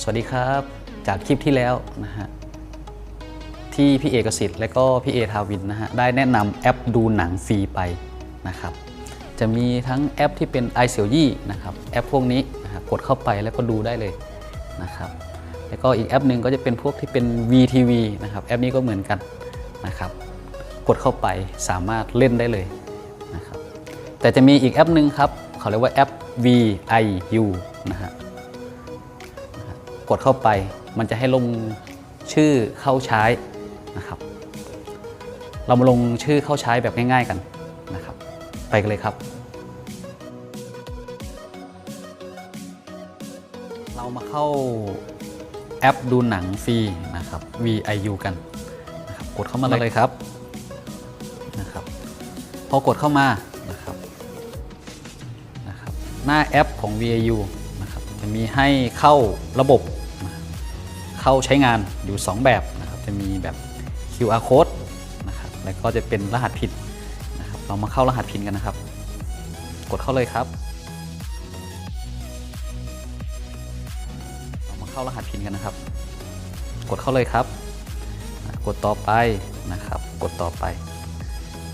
สวัสดีครับ จากคลิปที่แล้วนะฮะที่พี่เอกสิทธิ์และก็พี่เอทาวินนะฮะได้แนะนำแอปดูหนังฟรีไปนะครับ จะมีทั้งแอปที่เป็น i อ e นะครับแอปพวกนี้นะครับกดเข้าไปแล้วก็ดูได้เลยนะครับ แล้วก็อีกแอปหนึ่งก็จะเป็นพวกที่เป็น VTV นะครับแอปนี้ก็เหมือนกันนะครับ กดเข้าไปสามารถเล่นได้เลยนะครับแต่จะมีอีกแอปหนึ่งครับเขาเรียกว่าแอป VIU นะฮะ กดเข้าไป มันจะให้ลงชื่อเข้าใช้นะครับ เรามาลงชื่อเข้าใช้แบบง่าย ๆกันนะครับ ไปกันเลยครับ เรามาเข้าแอปดูหนังฟรีนะครับ VIU กันนะครับกดเข้ามาเลยครับนะครับ พอกดเข้ามานะครับนะครับ หน้าแอปของ VIU จะมีให้เข้าระบบเข้าใช้งานอยู่ 2 แบบนะครับจะมีแบบ QR code นะครับแล้วก็จะเป็นรหัสผิดนะครับเรามาเข้ารหัสผิดกันนะครับ กดเข้าเลยครับเรามาเข้ารหัสผิดกันนะครับ กดเข้าเลยครับ กดต่อไปนะครับ กดต่อไป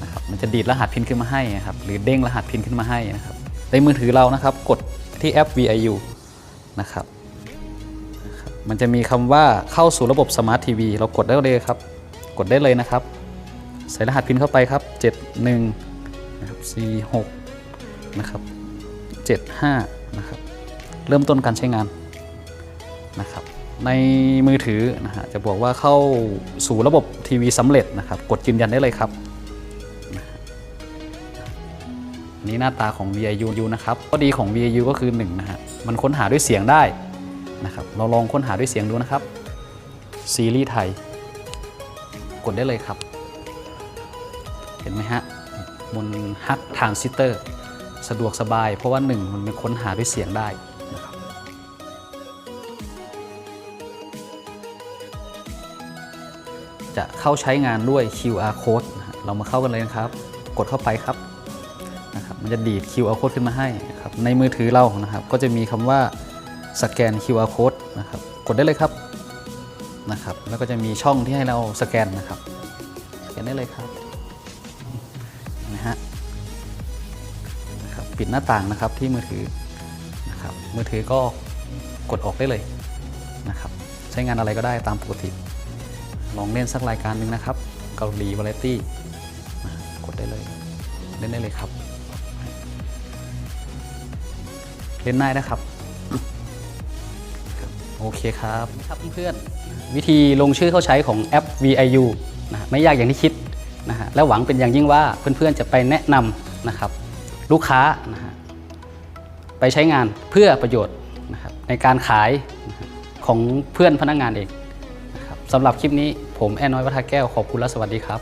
นะครับมันจะดีดรหัสพินขึ้นมาให้นะครับหรือเด้งรหัสพินขึ้นมาให้นะครับในมือถือเรานะครับ กดที่แอป VIU นะครับ มันจะมีคำว่าเข้าสู่ระบบ Smart TV เรากดได้เลยครับ กดได้เลยนะครับ ใส่รหัสพินเข้าไปครับ 71นะครับ46นะครับ75นะครับ เริ่มต้นการใช้งานนะครับ ในมือถือนะฮะจะบอกว่าเข้าสู่ระบบทีวีสำเร็จนะครับ กดยืนยันได้เลยครับ นี่หน้าตาของ VIU นะครับข้อดีของ VIU ก็คือ1นะฮะมันค้นหาด้วยเสียงได้นะครับเราลองค้นหาด้วยเสียงดูนะครับซีรีส์ไทย กดได้เลยครับ เห็นไหมฮะบนฮักทรานซิสเตอร์ สะดวกสบาย เพราะว่า 1 มันเป็นค้นหาด้วยเสียงได้นะครับจะเข้าใช้งานด้วย QR code เรามาเข้ากันเลยนะครับ กดเข้าไปครับ มันจะดีด QR code ขึ้นมาให้นะครับในมือถือเรานะครับก็จะมีคำว่าสแกน QR code นะครับกดได้เลยครับนะครับแล้วก็จะมีช่องที่ให้เราสแกนนะครับสแกนได้เลยครับนะฮะนะครับปิดหน้าต่างนะครับที่มือถือนะครับมือถือก็กดออกได้เลยนะครับใช้งานอะไรก็ได้ตามปกติ ลองเล่นสักรายการหนึ่งนะครับ เกาหลีวาไรตี้กดได้เลย เล่นได้เลยครับ เล่นได้นะครับครับ โอเคครับครับเพื่อนๆวิธีลงชื่อเข้าใช้ของแอป VIU นะฮะไม่ยากอย่างที่คิดนะฮะและหวังเป็นอย่างยิ่งว่าเพื่อนๆจะไปแนะนำนะครับ ลูกค้านะฮะไปใช้งานเพื่อประโยชน์นะครับในการขายนะฮะของเพื่อนพนักงานเองนะครับสำหรับคลิปนี้ผมแอนน้อยวัฒแก้วขอบคุณและสวัสดีครับ